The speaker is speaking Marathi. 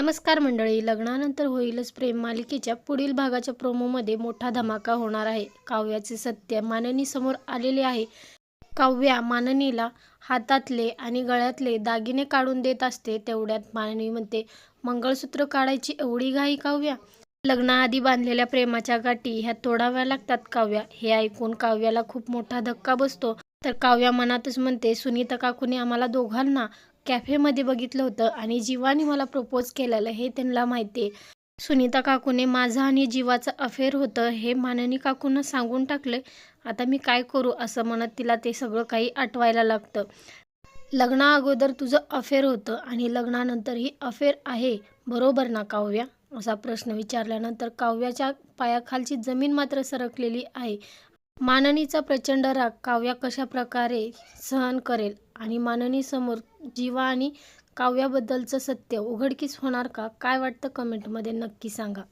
नमस्कार मंडळी लग्नानंतर होईलच प्रेम मालिकेच्या पुढील भागाच्या प्रोमोमध्ये मोठा धमाका होणार आहे. काव्याचे सत्य माननी समोर आलेले आहे. काव्या माननीला हातातले आणि गळ्यातले दागिने काढून देत असते तेवढ्यात माननी म्हणते मंगळसूत्र काढायची एवढी घाई काव्या? लग्नाआधी बांधलेल्या प्रेमाच्या गाठी ह्या तोडाव्या लागतात काव्या. हे ऐकून काव्याला खूप मोठा धक्का बसतो. तर काव्या मनातच म्हणते सुनीता काकूने आम्हाला दोघांना कॅफेमध्ये बघितलं होतं आणि जीवाने मला प्रपोज केलेलं हे त्यांना माहिती आहे सुनीता काकूने माझं आणि जीवाचं अफेअर होतं हे माननी काकूंना सांगून टाकलं आता मी काय करू असं म्हणत तिला ते सगळं काही आठवायला लागतं. लग्ना अगोदर तुझं अफेअर होतं आणि लग्नानंतरही अफेअर आहे बरोबर ना काव्या? असा प्रश्न विचारल्यानंतर काव्याच्या पायाखालची जमीन मात्र सरकलेली आहे. माननीचा प्रचंड राग काव्या कशा प्रकारे सहन करेल? आणि माननीसमोर जीवा आणि काव्याबद्दलचं सत्य उघडकीस होणार का? काय वाटतं कमेंटमध्ये नक्की सांगा.